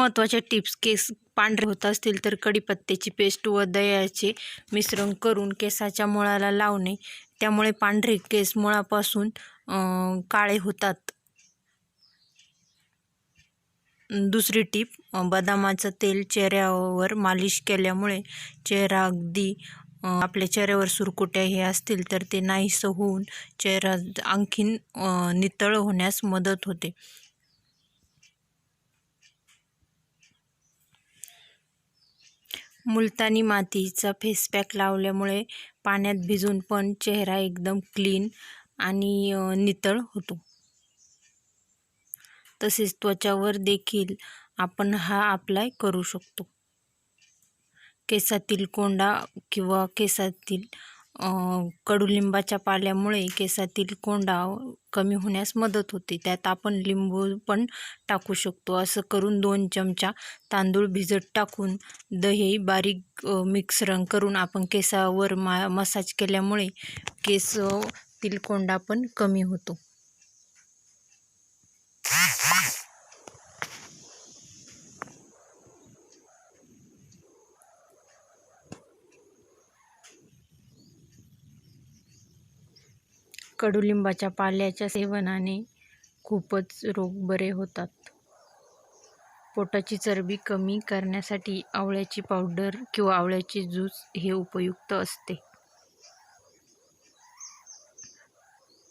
महत्त्वाच्या टिप्स केस पांढरे होत असतील तर कढीपत्त्याची पेस्ट व दह्याचे मिश्रण करून केसाच्या मुळाला लावणे. त्यामुळे पांढरे केस मुळापासून काळे होतात. दुसरी टीप बदामाचं तेल चेहऱ्यावर मालिश केल्यामुळे चेहरा अगदी आपल्या चेहऱ्यावर सुरकुट्या हे असतील तर ते नाहीसं होऊन चेहरा आणखीन नितळ होण्यास मदत होते. मुलतानी मातीचा फेस पॅक लावल्यामुळे पाण्यात भिजून पण चेहरा एकदम क्लीन आणि नितळ होतो. तसेच त्वचावर देखील आपण हा अप्लाय करू शकतो. केसातील कोंडा किंवा केसातील कडुलिंबाच्या पाल्यामुळे केसातील कोंडा कमी होण्यास मदत होते. त्यात आपण लिंबू पण टाकू शकतो. असं करून दोन चमचा तांदूळ भिजत टाकून दही बारीक अ, करून आपण केसावर मा मसाज केल्यामुळे केसातील कोंडा पण कमी होतो. कडुलिंबाच्या पाल्याच्या सेवनाने खूपच रोग बरे होतात. पोटाची चरबी कमी करण्यासाठी आवळ्याची पावडर किंवा आवळ्याचे ज्यूस हे उपयुक्त असते.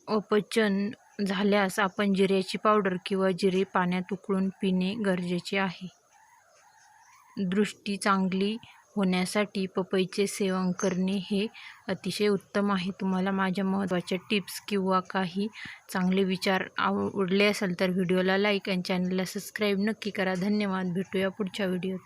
अपचन झाल्यास आपण जिऱ्याची पावडर किंवा जिरे पाण्यात उकळून पिणे गरजेचे आहे. दृष्टी चांगली होण्यासाठी पपईचे सेवन करणे हे अतिशय उत्तम आहे. तुम्हाला माझ्या महत्त्वाच्या टिप्स किंवा काही चांगले विचार आवडले असेल तर व्हिडिओला लाईक आणि चॅनलला सबस्क्राईब नक्की करा. धन्यवाद. भेटूया पुढच्या व्हिडिओत.